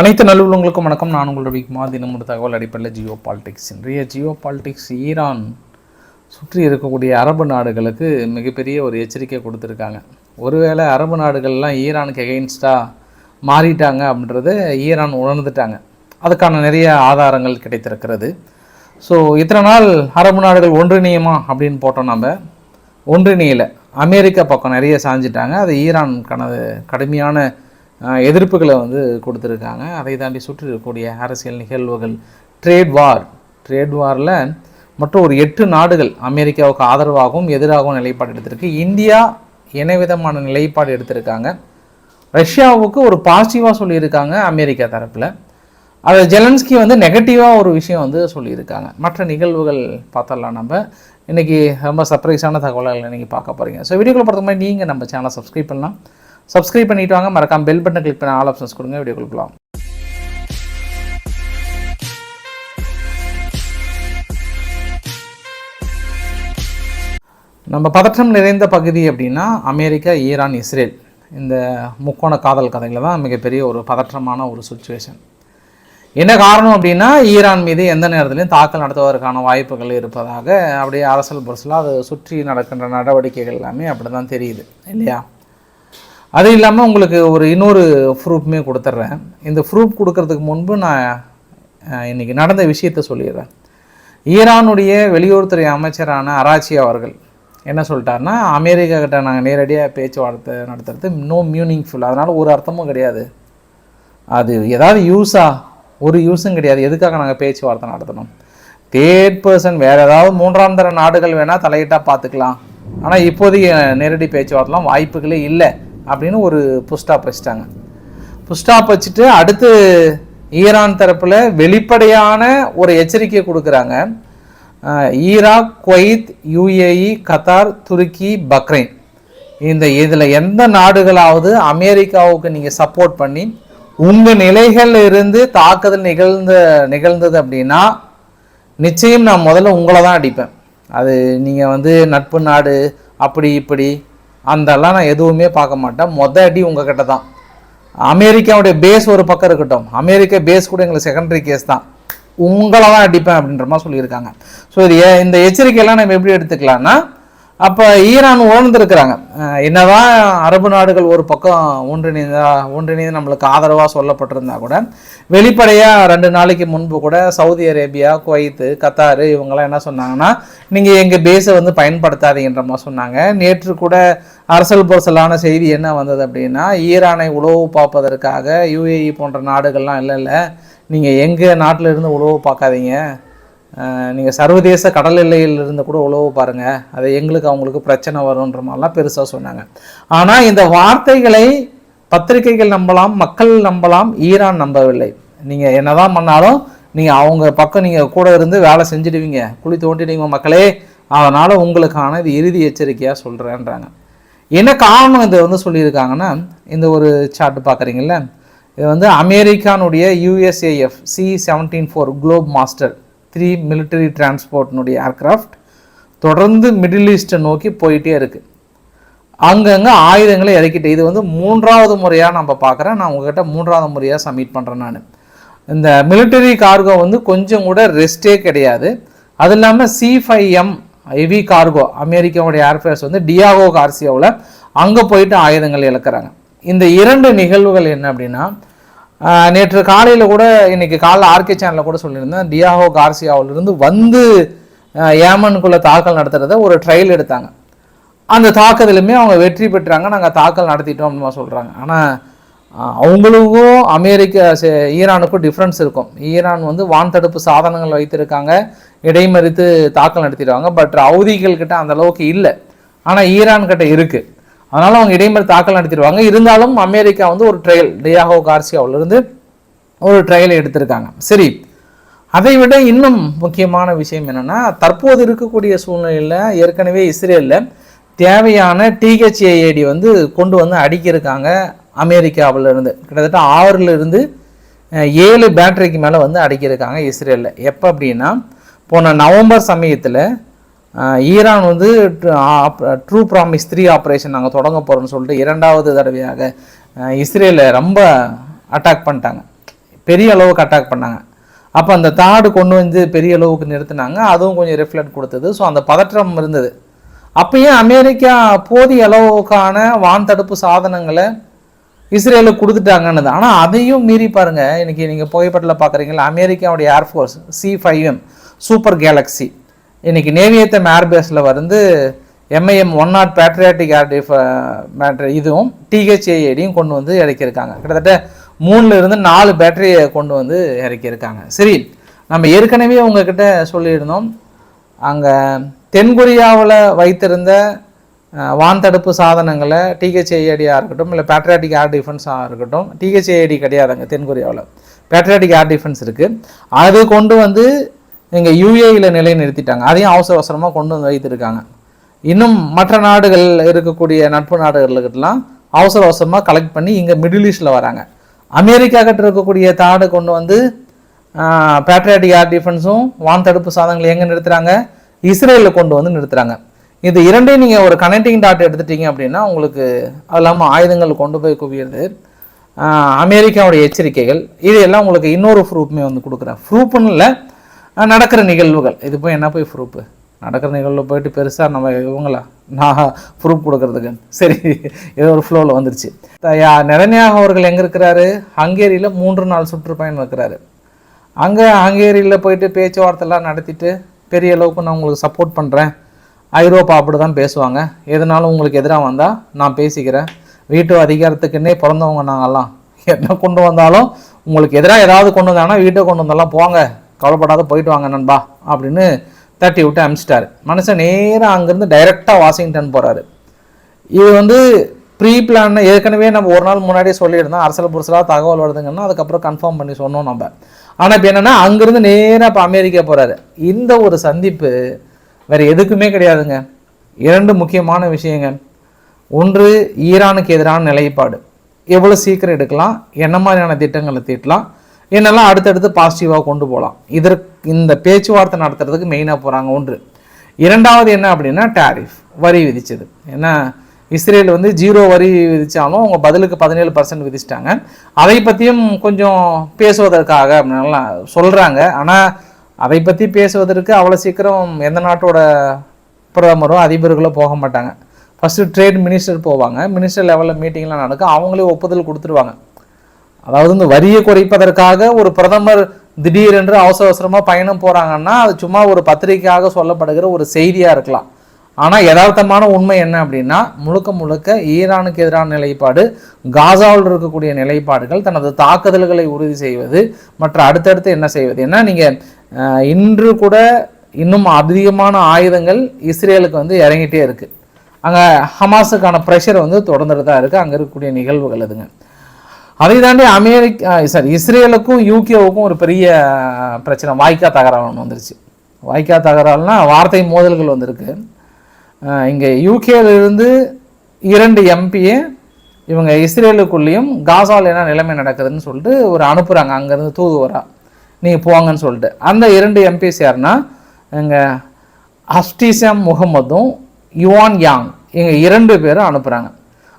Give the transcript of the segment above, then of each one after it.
அனைத்து நல்லுள்ளவங்களுக்கும் வணக்கம். நான் உங்களோட விக்மா தினம் ஒரு தகவல் அடிப்படையில் ஜியோ பாலிடிக்ஸ். இன்றைய ஜியோ பாலிடிக்ஸ் ஈரான் சுற்றி இருக்கக்கூடிய அரபு நாடுகளுக்கு மிகப்பெரிய ஒரு எச்சரிக்கை கொடுத்துருக்காங்க. ஒருவேளை அரபு நாடுகள்லாம் ஈரானுக்கு எகெயின்ஸ்டாக மாறிட்டாங்க அப்படின்றத ஈரான் உணர்ந்துட்டாங்க. அதுக்கான நிறைய ஆதாரங்கள் கிடைத்திருக்கிறது. ஸோ இத்தனை நாள் அரபு நாடுகள் ஒன்றிணையுமா அப்படின்னு போட்டோம் நம்ம ஒன்றிணையில். அமெரிக்கா பக்கம் நிறைய சாஞ்சிட்டாங்க. அது ஈரானுக்கான கடுமையான எதிர்ப்புகளை வந்து கொடுத்துருக்காங்க. அதை தாண்டி சுற்றி இருக்கக்கூடிய அரசியல் நிகழ்வுகள் ட்ரேட் வார் ட்ரேட் வாரில் மற்றும் ஒரு எட்டு நாடுகள் அமெரிக்காவுக்கு ஆதரவாகவும் எதிராகவும் நிலைப்பாடு எடுத்திருக்கு. இந்தியா என்ன விதமான நிலைப்பாடு எடுத்திருக்காங்க? ரஷ்யாவுக்கு ஒரு பாசிட்டிவாக சொல்லியிருக்காங்க அமெரிக்கா தரப்பில். அது ஜெலன்ஸ்கி வந்து நெகட்டிவாக ஒரு விஷயம் வந்து சொல்லியிருக்காங்க. மற்ற நிகழ்வுகள் பார்த்தரலாம் நம்ம. இன்றைக்கி ரொம்ப சர்ப்ரைஸான தகவல்கள் இன்றைக்கி பார்க்க போகிறீங்க ஸோ வீடியோக்குள்ள பொறுத்த மாதிரி நீங்கள் நம்ம சேனலை சப்ஸ்கிரைப் பண்ணலாம். சப்ஸ்கிரைப் பண்ணிட்டு வாங்க. மறக்காம பெல் பட்டனை கிளிக் பண்ண ஆல் ஆப்ஷன்ஸ் கொடுங்க. வீடியோக்குள்ள கொடுக்கலாம் நம்ம பதற்றம் நிறைந்த பகுதி அப்படின்னா அமெரிக்கா ஈரான் இஸ்ரேல். இந்த முக்கோண காதல் கதையில் தான் மிகப்பெரிய ஒரு பதற்றமான ஒரு சுச்சுவேஷன் என்ன காரணம் அப்படின்னா ஈரான் மீது எந்த நேரத்திலையும் தாக்கல் நடத்துவதற்கான வாய்ப்புகள் இருப்பதாக அப்படியே அரசியல் புரசில் அது சுற்றி நடக்கின்ற நடவடிக்கைகள் எல்லாமே அப்படி தான் தெரியுது இல்லையா? அது இல்லாமல் உங்களுக்கு ஒரு இன்னொரு ப்ரூஃப்மே கொடுத்துட்றேன் இந்த ப்ரூஃப் கொடுக்கறதுக்கு முன்பு நான் இன்றைக்கி நடந்த விஷயத்தை சொல்லிடுறேன். ஈரானுடைய வெளியுறவுத்துறை அமைச்சரான அராச்சி அவர்கள் என்ன சொல்லிட்டாருன்னா அமெரிக்கா கிட்ட நாங்கள் நேரடியாக பேச்சுவார்த்தை நடத்துறது நோ மீனிங்ஃபுல் அதனால் ஒரு அர்த்தமும் கிடையாது. அது ஏதாவது யூஸா ஒரு யூஸும் கிடையாது. எதுக்காக நாங்கள் பேச்சுவார்த்தை நடத்தணும்? தேர்ட் பர்சன் வேறு ஏதாவது மூன்றாம் தர நாடுகள் வேணால் தலையிட்டால் பார்த்துக்கலாம் ஆனால் இப்போதைக்கு நேரடி பேச்சுவார்த்தைலாம் வாய்ப்புகளே இல்லை. அப்படின்னு ஒரு புஸ்டாப் வச்சிட்டாங்க. புஸ்டாப் வச்சுட்டு அடுத்து ஈரான் தரப்பில் வெளிப்படையான ஒரு எச்சரிக்கை கொடுக்குறாங்க. ஈராக் குவைத் யுஏஇ கத்தார் துருக்கி பக்ரைன் இந்த இதில் எந்த நாடுகளாவது அமெரிக்காவுக்கு நீங்கள் சப்போர்ட் பண்ணி உங்கள் நிலைகளில் இருந்து தாக்குதல் நிகழ்ந்த நிகழ்ந்தது அப்படின்னா நிச்சயம் நான் முதல்ல உங்களை தான் அடிப்பேன். அது நீங்கள் வந்து நட்பு நாடு அப்படி இப்படி அந்தெல்லாம் நான் எதுவுமே பார்க்க மாட்டேன். மொத அடி உங்ககிட்ட தான். அமெரிக்காவுடைய பேஸ் ஒரு பக்கம் இருக்கட்டும். அமெரிக்கா பேஸ் கூட எங்களுக்கு செகண்டரி கேஸ் தான். உங்களை தான் அடிப்பேன் அப்படின்ற மாதிரி சொல்லியிருக்காங்க. ஸோ இது இந்த எச்சரிக்கையெல்லாம் நம்ம எப்படி எடுத்துக்கலாம்னா அப்போ ஈரான் உணர்ந்துருக்கிறாங்க. என்னதான் அரபு நாடுகள் ஒரு பக்கம் ஒன்றிணைந்தா ஒன்றிணைந்து நம்மளுக்கு ஆதரவாக சொல்லப்பட்டிருந்தா கூட வெளிப்படையாக ரெண்டு நாளைக்கு முன்பு கூட சவுதி அரேபியா குவைத்து கத்தார் இவங்கெல்லாம் என்ன சொன்னாங்கன்னா நீங்கள் எங்கள் பேஸை வந்து பயன்படுத்தாதீங்கன்ற மாதிரி சொன்னாங்க. நேற்று கூட அரசல் பொரசலான செய்தி என்ன வந்தது அப்படின்னா ஈரானை உளவு பார்ப்பதற்காக யுஏஇ போன்ற நாடுகள்லாம் இல்லை இல்லை. நீங்கள் எங்கள் நாட்டில் இருந்து உளவு பார்க்காதீங்க. நீங்கள் சர்வதேச கடல் எல்லையில் இருந்து கூட உழவு பாருங்கள் அது எங்களுக்கு அவங்களுக்கு பிரச்சனை வரும்ன்ற மாதிரிலாம் பெருசாக சொன்னாங்க. ஆனால் இந்த வார்த்தைகளை பத்திரிகைகள் நம்பலாம் மக்கள் நம்பலாம் ஈரான் நம்பவில்லை. நீங்கள் என்னதான் பண்ணாலும் நீங்கள் அவங்க பக்கம் நீங்கள் கூட இருந்து வேலை செஞ்சிடுவீங்க. குழி தோண்டிடுவீங்க மக்களே. அதனால் உங்களுக்கான இது இறுதி எச்சரிக்கையாக சொல்கிறேன்றாங்க என்ன காரணம் இதை வந்து சொல்லியிருக்காங்கன்னா இந்த ஒரு சார்ட் பார்க்குறீங்கல்ல? இது வந்து அமெரிக்கானுடைய USAF C seventeen four Globemaster three military டிரான்ஸ்போர்ட்னுடைய aircraft தொடர்ந்து மிடில் ஈஸ்ட்டை நோக்கி போயிட்டே இருக்குது அங்கங்கே ஆயுதங்களை இறக்கிட்டு இது வந்து மூன்றாவது முறையாக நம்ம பார்க்குறேன் நான் உங்ககிட்ட மூன்றாவது முறையாக சப்மிட் பண்ணுறேன் நான். இந்த மிலிட்டரி கார்கோ வந்து கொஞ்சம் கூட ரெஸ்ட்டே கிடையாது. அது இல்லாமல் C five M heavy cargo அமெரிக்காவுடைய ஏர்ஃபேர்ஸ் வந்து டியாகோ கார்சியாவில் அங்கே போயிட்டு ஆயுதங்கள் இழக்கிறாங்க. இந்த இரண்டு நிகழ்வுகள் என்ன அப்படின்னா நேற்று காலையில் கூட இன்னைக்கு காலைல ஆர்கே சேனலில் கூட சொல்லியிருந்தேன். டியாகோ கார்சியாவிலிருந்து வந்து ஏமனுக்குள்ளே தாக்கல் நடத்துகிறத ஒரு ட்ரையல் எடுத்தாங்க. அந்த தாக்குதலுமே அவங்க வெற்றி பெற்றாங்க நாங்கள் தாக்கல் நடத்திட்டோம் அப்படின்னு சொல்கிறாங்க ஆனால் அவங்களுக்கும் அமெரிக்கா சே- ஈரானுக்கும் டிஃப்ரென்ஸ் இருக்கும். ஈரான் வந்து வான் தடுப்பு சாதனங்கள் வைத்திருக்காங்க இடைமறித்து தாக்கல் நடத்திடுவாங்க பட் ஹவுதிகள் கிட்ட அந்த அளவுக்கு இல்லை. ஆனால் ஈரான் கிட்ட இருக்குது அதனால அவங்க இடைமறி தாக்கல் நடத்திடுவாங்க. இருந்தாலும் அமெரிக்கா வந்து ஒரு ட்ரையல் டியாகோ கார்சியாவிலிருந்து ஒரு ட்ரையலை எடுத்திருக்காங்க. சரி அதை விட இன்னும் முக்கியமான விஷயம் என்னன்னா தற்போது இருக்கக்கூடிய சூழ்நிலையில் ஏற்கனவே இஸ்ரேலில் தேவையான டிஹெச்ஏஏடி வந்து கொண்டு வந்து அடிக்கிருக்காங்க அமெரிக்காவிலிருந்து. கிட்டத்தட்ட ஆறுலேருந்து ஏழு பேட்டரிக்கு மேலே வந்து அடிக்கிருக்காங்க இஸ்ரேலில். எப்போ அப்படின்னா போன நவம்பர் சமயத்தில் ஈரான் வந்து ட்ரூ ப்ராமிஸ் த்ரீ ஆப்ரேஷன் நாங்கள் தொடங்க போகிறோம்னு சொல்லிட்டு இரண்டாவது தடவையாக இஸ்ரேலை ரொம்ப அட்டாக் பண்ணிட்டாங்க. பெரிய அளவுக்கு அட்டாக் பண்ணாங்க. அப்போ அந்த தாடு கொண்டு வந்து பெரிய அளவுக்கு நிறுத்தினாங்க. அதுவும் கொஞ்சம் ரிஃப்ளெக்ட் கொடுத்தது. ஸோ அந்த பதற்றம் இருந்தது. அப்பயும் அமெரிக்கா போதிய அளவுக்கான வான் தடுப்பு சாதனங்களை இஸ்ரேலுக்கு கொடுத்துட்டாங்கன்னு ஆனால் அதையும் மீறி பாருங்க. இன்றைக்கி நீங்கள் புகைப்படத்தில் பார்க்குறீங்களா அமெரிக்காவுடைய air force C five M super galaxy இன்னைக்கு நேவியத்தம் ஏர்பேஸில் வந்து MIM one nought patriotic air டிஃப் இதுவும் டிஹெச்ஏஐடியும் கொண்டு வந்து இறக்கியிருக்காங்க. கிட்டத்தட்ட மூணுல இருந்து நாலு பேட்டரியை கொண்டு வந்து இறக்கியிருக்காங்க. சரி நம்ம ஏற்கனவே உங்ககிட்ட சொல்லியிருந்தோம். அங்கே தென்கொரியாவில் வைத்திருந்த வான்தடுப்பு வான் தடுப்பு சாதனங்களை டிஹெச்ஏஐடியாக இருக்கட்டும் இல்லை பேட்ரியாட்டிக் ஏர் டிஃபென்ஸாக இருக்கட்டும் டிஹெச்ஏடி கிடையாதுங்க தென்கொரியாவில். பேட்ரியாட்டிக் ஏர் டிஃபென்ஸ் இருக்குது அது கொண்டு வந்து இங்கே யூஏயில் நிலைநிறுத்திட்டாங்க. அதையும் அவசர அவசரமாக கொண்டு வந்து வைத்திருக்காங்க. இன்னும் மற்ற நாடுகள் இருக்கக்கூடிய நட்பு நாடுகளுக்கெல்லாம் அவசர அவசரமாக கலெக்ட் பண்ணி இங்கே மிடில் ஈஸ்டில் வராங்க. அமெரிக்கா கிட்ட இருக்கக்கூடிய தாடு கொண்டு வந்து பேட்ரியாட்டிக் ஏர் டிஃபென்ஸும் வான் தடுப்பு சாதனங்களை எங்கே நிறுத்துறாங்க? இஸ்ரேலில் கொண்டு வந்து நிறுத்துறாங்க. இது இரண்டையும் நீங்கள் ஒரு கனெக்டிங் டாட் எடுத்துட்டீங்க அப்படின்னா உங்களுக்கு அது இல்லாமல் ஆயுதங்கள் கொண்டு போய் குவியிறது. அமெரிக்காவுடைய எச்சரிக்கைகள். இது எல்லாம் உங்களுக்கு இன்னொரு ப்ரூஃப்மே வந்து கொடுக்குறேன். ப்ரூஃப்னு இல்லை நடக்கிற நிகழ்வுகள். இது போய் என்ன போய் ப்ரூப்பு நடக்கிற நிகழ்வு போயிட்டு பெருசாக நம்ம இவங்களா நான் ப்ரூஃப் கொடுக்கறதுக்கு. சரி ஏதோ ஒரு ஃப்ளோவில் வந்துருச்சு. நிரண்யாக அவர்கள் எங்கே இருக்கிறாரு? ஹங்கேரியில் மூன்று நாள் சுற்றுப்பயணம் இருக்கிறாரு. அங்கே ஹங்கேரியில் போயிட்டு பேச்சுவார்த்தைலாம் நடத்திட்டு பெரிய அளவுக்கு நான் உங்களுக்கு சப்போர்ட் பண்ணுறேன் ஐரோப்பா அப்படி தான் பேசுவாங்க. எதுனாலும் உங்களுக்கு எதிராக வந்தால் நான் பேசிக்கிறேன். வீட்டு அதிகாரத்துக்குன்னே பிறந்தவங்க நாங்கள்லாம் என்ன கொண்டு வந்தாலும் உங்களுக்கு எதிராக ஏதாவது கொண்டு வந்தாங்கன்னா வீட்டை கொண்டு வந்தாலும் போங்க. கவலைப்படாத போயிட்டு வாங்க நண்பா அப்படின்னு தட்டி விட்டு அனுப்பிச்சிட்டாரு மனுஷன் நேராக அங்கேருந்து டைரெக்டாக வாஷிங்டன் போகிறாரு இது வந்து ப்ரீ பிளான் ஏற்கனவே நம்ம ஒரு நாள் முன்னாடியே சொல்லியிருந்தோம் அரசல் புரசலாக தகவல் வருதுங்கன்னா அதுக்கப்புறம் கன்ஃபார்ம் பண்ணி சொன்னோம் நம்ம. ஆனால் இப்போ என்னென்னா அங்கேருந்து நேராக இப்போ அமெரிக்கா போகிறாரு இந்த ஒரு சந்திப்பு வேறு எதுக்குமே கிடையாதுங்க. இரண்டு முக்கியமான விஷயங்க. ஒன்று ஈரானுக்கு எதிரான நிலைப்பாடு. எவ்வளோ சீக்கிரம் எடுக்கலாம்? என்ன மாதிரியான திட்டங்களை தீட்டலாம்? என்னெல்லாம் அடுத்தடுத்து பாசிட்டிவாக கொண்டு போகலாம் இதற்கு இந்த பேச்சுவார்த்தை நடத்துறதுக்கு மெயினாக போகிறாங்க ஒன்று. இரண்டாவது என்ன அப்படின்னா டாரிஃப் வரி விதித்தது ஏன்னா இஸ்ரேல் வந்து ஜீரோ வரி விதித்தாலும் அவங்க பதிலுக்கு பதினேழு பர்சன்ட் விதிச்சிட்டாங்க. அதை பற்றியும் கொஞ்சம் பேசுவதற்காக அப்படின்லாம் சொல்கிறாங்க ஆனால் அதை பற்றி பேசுவதற்கு அவ்வளோ சீக்கிரம் எந்த நாட்டோட பிரதமரோ அதிபர்களோ போக மாட்டாங்க. ஃபஸ்ட்டு ட்ரேட் மினிஸ்டர் போவாங்க. மினிஸ்டர் லெவலில் மீட்டிங்லாம் நடக்கும். அவங்களே ஒப்புதல் கொடுத்துருவாங்க. அதாவது இந்த வரியை குறைப்பதற்காக ஒரு பிரதமர் திடீரென்று அவசர அவசரமாக பயணம் போகிறாங்கன்னா அது சும்மா ஒரு பத்திரிகையாக சொல்லப்படுகிற ஒரு செய்தியாக இருக்கலாம். ஆனால் யதார்த்தமான உண்மை என்ன அப்படின்னா முழுக்க முழுக்க ஈரானுக்கு எதிரான நிலைப்பாடு காசாவில் இருக்கக்கூடிய நிலைப்பாடுகள் தனது தாக்குதல்களை உறுதி செய்வது மற்ற அடுத்தடுத்து என்ன செய்வது? ஏன்னா நீங்கள் இன்று கூட இன்னும் அதிகமான ஆயுதங்கள் இஸ்ரேலுக்கு வந்து இறங்கிட்டே இருக்குது அங்கே ஹமாஸுக்கான ப்ரெஷர் வந்து தொடர்ந்துட்டு தான் இருக்குது அங்கே இருக்கக்கூடிய நிகழ்வுகள் அதுங்க. அதை தாண்டி அமெரிக்கா சாரி இஸ்ரேலுக்கும் யூகேவுக்கும் ஒரு பெரிய பிரச்சனை. வாய்க்கா தகராறு ஒன்று வந்துருச்சு. வாய்க்கா தகராறுனா வார்த்தை மோதல்கள் வந்திருக்கு. இங்கே யூகேலிருந்து இரண்டு எம்பியை இவங்க இஸ்ரேலுக்குள்ளேயும் காசாவில் என்ன நிலைமை நடக்குதுன்னு சொல்லிட்டு ஒரு அனுப்புகிறாங்க அங்கேருந்து தூதுவரா. நீங்கள் போங்கன்னு சொல்லிட்டு. அந்த இரண்டு எம்பிஸ் யாருன்னா இங்கே ஹஸ்டிசம் முகமதும் யுவான் யாங். இங்கே இரண்டு பேரும் அனுப்புகிறாங்க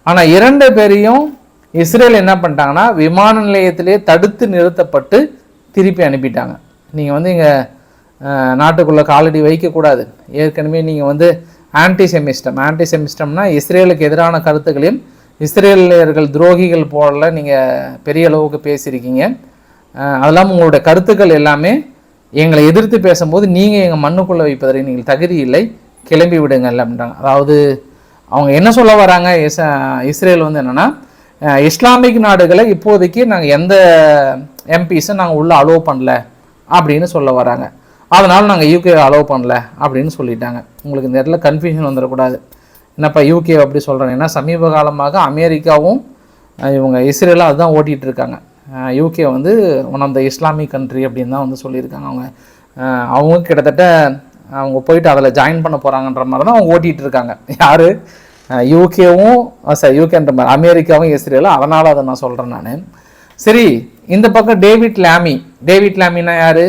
ஆனால் இரண்டு பேரையும் இஸ்ரேல் என்ன பண்ணிட்டாங்கன்னா விமான நிலையத்திலே தடுத்து நிறுத்தப்பட்டு திருப்பி அனுப்பிட்டாங்க. நீங்கள் வந்து இங்கே நாட்டுக்குள்ளே காலடி வைக்கக்கூடாது. ஏற்கனவே நீங்கள் வந்து ஆன்டி செமிஸ்டம் ஆன்டி செமிஸ்டம்னா இஸ்ரேலுக்கு எதிரான கருத்துக்களையும் இஸ்ரேலியர்கள் துரோகிகள் போல நீங்கள் பெரிய அளவுக்கு பேசியிருக்கீங்க. அதெல்லாம் உங்களுடைய கருத்துக்கள் எல்லாமே எங்களை எதிர்த்து பேசும்போது நீங்கள் எங்கள் மண்ணுக்குள்ளே வைப்பதற்கு நீங்கள் தகுதி இல்லை கிளம்பி விடுங்கள் அப்படின்றாங்க. அதாவது அவங்க என்ன சொல்ல வராங்க? இஸ் இஸ்ரேல் வந்து என்னென்னா இஸ்லாமிக் நாடுகளை இப்போதைக்கு நாங்கள் எந்த எம்பிஸும் நாங்கள் உள்ளே அலோவ் பண்ணல அப்படின்னு சொல்ல வராங்க. அதனால் நாங்கள் யூகே அலோவ் பண்ணல அப்படின்னு சொல்லிட்டாங்க. உங்களுக்கு இந்த இடத்துல கன்ஃபியூஷன் வந்துடக்கூடாது. என்னப்பா யூகே அப்படி சொல்கிறேன் ஏன்னா சமீப காலமாக அமெரிக்காவும் இவங்க இஸ்ரேலும் அதுதான் ஓட்டிகிட்டு இருக்காங்க. யூகே வந்து one of the Islamic country அப்படின்னு தான் வந்து சொல்லியிருக்காங்க. அவங்க அவங்க கிட்டத்தட்ட அவங்க போயிட்டு அதில் ஜாயின் பண்ண போகிறாங்கன்ற மாதிரி தான் அவங்க ஓட்டிகிட்டு இருக்காங்க. யார்? யூகேவும் சாரி யூகேன்ற மாதிரி அமெரிக்காவும் இஸ்ரேலும் அதனால் அதை நான் சொல்கிறேன் நான். சரி இந்த பக்கம் டேவிட் லாமி. டேவிட் லாமின்னா யார்?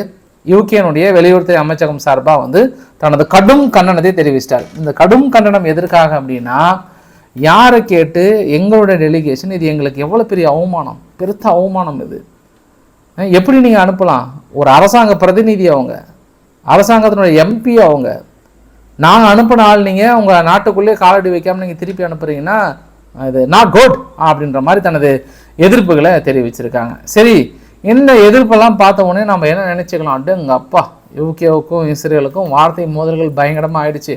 யூகேனுடைய வெளியுறவுத்துறை அமைச்சகம் சார்பாக வந்து தனது கடும் கண்டனத்தை தெரிவிச்சிட்டார். இந்த கடும் கண்டனம் எதற்காக அப்படின்னா யாரை கேட்டு எங்களுடைய டெலிகேஷன் இது எங்களுக்கு எவ்வளோ பெரிய அவமானம் பெருத்த அவமானம் இது. எப்படி நீங்கள் அனுப்பலாம்? ஒரு அரசாங்க பிரதிநிதி அவங்க அரசாங்கத்தினுடைய எம்பி அவங்க நாங்கள் அனுப்பின ஆள் நீங்கள் உங்கள் நாட்டுக்குள்ளேயே காலடி வைக்காமல் நீங்கள் திருப்பி அனுப்புறீங்கன்னா அது நாட் குட் அப்படின்ற மாதிரி தனது எதிர்ப்புகளை தெரிவிச்சிருக்காங்க. சரி இந்த எதிர்ப்பெல்லாம் பார்த்த உடனே நம்ம என்ன நினச்சிக்கலாம்? எங்கள் அப்பா யூகேவுக்கும் இஸ்ரேலுக்கும் வார்த்தை மோதல்கள் பயங்கரமாக ஆயிடுச்சு.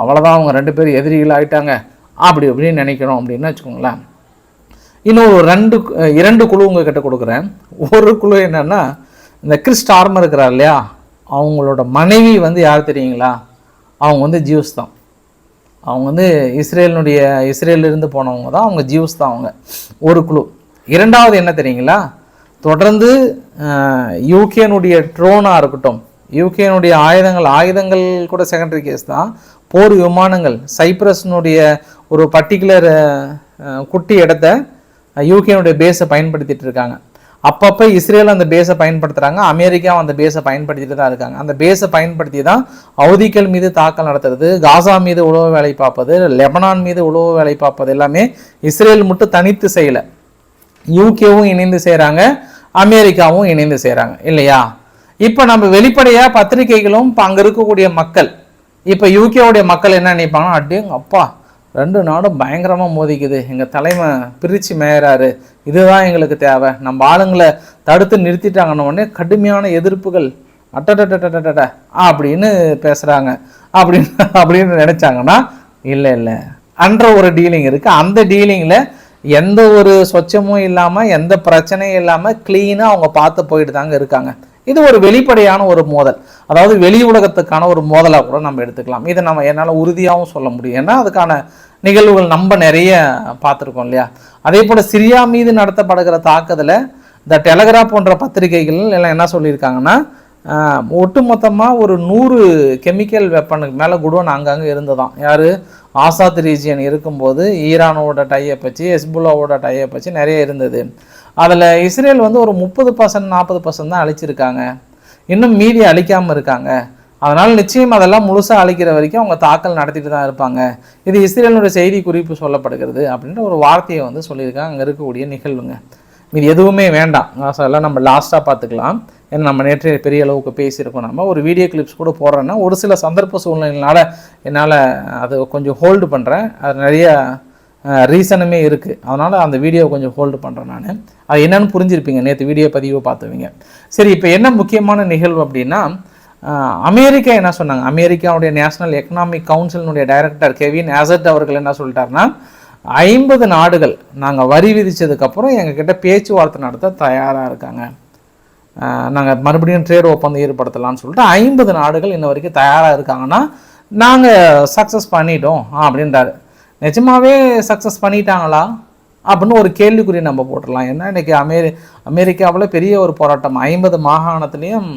அவ்வளோதான் அவங்க ரெண்டு பேரும் எதிரிகள் ஆயிட்டாங்க. அப்படி இப்படின்னு நினைக்கிறோம் அப்படின்னு வச்சுக்கோங்களேன். இன்னும் ஒரு ரெண்டு இரண்டு குழு உங்ககிட்ட கொடுக்குறேன். ஒரு குழு என்னென்னா இந்த கிறிஸ்ட் ஆர்மர் இருக்கிறார் இல்லையா? அவங்களோட மனைவி வந்து யார் தெரியுங்களா? அவங்க வந்து ஜியூஸ் தான். அவங்க வந்து இஸ்ரேலினுடைய இஸ்ரேலிருந்து போனவங்க தான் அவங்க ஜியூஸ் தான் அவங்க. ஒரு குழு. இரண்டாவது என்ன தெரியுங்களா? தொடர்ந்து யூகேனுடைய ட்ரோனாக இருக்கட்டும் யூகேனுடைய ஆயுதங்கள் ஆயுதங்கள் கூட செகண்டரி கேஸ் தான். போர் விமானங்கள் சைப்ரஸ்னுடைய ஒரு பர்டிகுலர் குட்டி இடத்த யூகேனுடைய பேஸை பயன்படுத்திகிட்டு இருக்காங்க. அப்பப்போ இஸ்ரேல் அந்த பேஸை பயன்படுத்துகிறாங்க அமெரிக்காவும் அந்த பேஸை பயன்படுத்திட்டு தான் இருக்காங்க. அந்த பேஸை பயன்படுத்தி தான் அவதிக்கள் மீது தாக்கல் நடத்துறது காசா மீது உழவு வேலை பார்ப்பது லெபனான் மீது உழவு வேலை பார்ப்பது எல்லாமே இஸ்ரேல் மட்டும் தனித்து செய்யலை. யூகேவும் இணைந்து செய்கிறாங்க அமெரிக்காவும் இணைந்து செய்கிறாங்க இல்லையா? இப்போ நம்ம வெளிப்படையாக பத்திரிகைகளும் இப்போ அங்கே இருக்கக்கூடிய மக்கள் இப்போ யூகேவுடைய மக்கள் என்ன நினைப்பாங்கன்னா அப்படியே அப்பா ரெண்டு நாடும் பயங்கரமாக மோதிக்குது. எங்கள் தலைமை பிரித்து மேயறாரு. இதுதான் எங்களுக்கு தேவை. நம்ம ஆளுங்களை தடுத்து நிறுத்திட்டாங்கன்ன உடனே கடுமையான எதிர்ப்புகள். அட்டடட்டடடட அப்படின்னு பேசுகிறாங்க அப்படின்னு அப்படின்னு நினச்சாங்கன்னா இல்லை இல்லை. அன்ற ஒரு டீலிங் இருக்குது அந்த டீலிங்கில் எந்த ஒரு சொச்சமும் இல்லாமல் எந்த பிரச்சனையும் இல்லாமல் க்ளீனாக அவங்க பார்த்து போயிட்டு தாங்க இருக்காங்க. இது ஒரு வெளிப்படையான ஒரு மோதல். அதாவது வெளி உலகத்துக்கான ஒரு மோதலாக கூட நம்ம எடுத்துக்கலாம். இதை நம்ம என்னால் உறுதியாகவும் சொல்ல முடியும். ஏன்னா அதுக்கான நிகழ்வுகள் நம்ம நிறைய பார்த்துருக்கோம் இல்லையா? அதே போல் சிரியா மீது நடத்தப்படுகிற தாக்குதலை இந்த டெலகிராஃப் போன்ற பத்திரிகைகள் எல்லாம் என்ன சொல்லியிருக்காங்கன்னா ஒட்டுமொத்தமாக ஒரு நூறு கெமிக்கல் வெப்பனுக்கு மேலே குடோன் அங்கங்கே இருந்ததான் யார்? ஆசாத் ரீஜியன் இருக்கும்போது ஈரானோட டையப் வச்சு ஹெஸ்புல்லாவோட டையப் வச்சு நிறைய இருந்தது. அதில் இஸ்ரேல் வந்து ஒரு முப்பது பர்சன்ட் நாற்பது பர்சன்ட் தான் அழிச்சிருக்காங்க. இன்னும் மீதி அழிக்காமல் இருக்காங்க. அதனால் நிச்சயம் அதெல்லாம் முழுசாக அழிக்கிற வரைக்கும் அவங்க தாக்கல் நடத்திட்டு தான் இருப்பாங்க. இது இஸ்ரேலுடைய செய்தி குறிப்பு சொல்லப்படுகிறது அப்படின்ற ஒரு வார்த்தையை வந்து சொல்லியிருக்காங்க. அங்கே இருக்கக்கூடிய நிகழ்வுங்க. இது எதுவுமே வேண்டாம். அதெல்லாம் நம்ம லாஸ்ட்டாக பார்த்துக்கலாம். ஏன்னா நம்ம நேற்று பெரிய அளவுக்கு பேசியிருக்கோம். நம்ம ஒரு வீடியோ கிளிப்ஸ் கூட போடுறோன்னா ஒரு சில சந்தர்ப்ப சூழ்நிலையினால என்னால் அது கொஞ்சம் ஹோல்டு பண்ணுறேன் அது நிறைய ரீசனுமே இருக்குது அதனால் அந்த வீடியோ கொஞ்சம் ஹோல்டு பண்ணுறேன் நான். அது என்னென்னு புரிஞ்சிருப்பீங்க. நேற்று வீடியோ பதிவு பார்த்துவீங்க. சரி இப்போ என்ன முக்கியமான நிகழ்வு அப்படின்னா அமெரிக்கா என்ன சொன்னாங்க? அமெரிக்காவுடைய நேஷனல் எக்கனாமிக் கவுன்சிலினுடைய டைரக்டர் கெவின் ஆசட் அவர்கள் என்ன சொல்லிட்டாருன்னா ஐம்பது நாடுகள் நாங்கள் வரி விதிச்சதுக்கப்புறம் எங்ககிட்ட பேச்சுவார்த்தை நடத்த தயாராக இருக்காங்க. நாங்கள் மறுபடியும் ட்ரேட் ஒப்பந்தம் ஏற்படுத்தலாம்னு சொல்லிட்டு ஐம்பது நாடுகள் இன்ன வரைக்கும் தயாராக இருக்காங்கன்னா நாங்கள் சக்ஸஸ் பண்ணிட்டோம் அப்படின்றாரு. நிஜமாகவே சக்ஸஸ் பண்ணிட்டாங்களா? அப்படின்னு ஒரு கேள்விக்குறி நம்ம போட்டுடலாம். ஏன்னா இன்னைக்கு அமெரி அமெரிக்காவில் பெரிய ஒரு போராட்டம். ஐம்பது மாகாணத்துலேயும்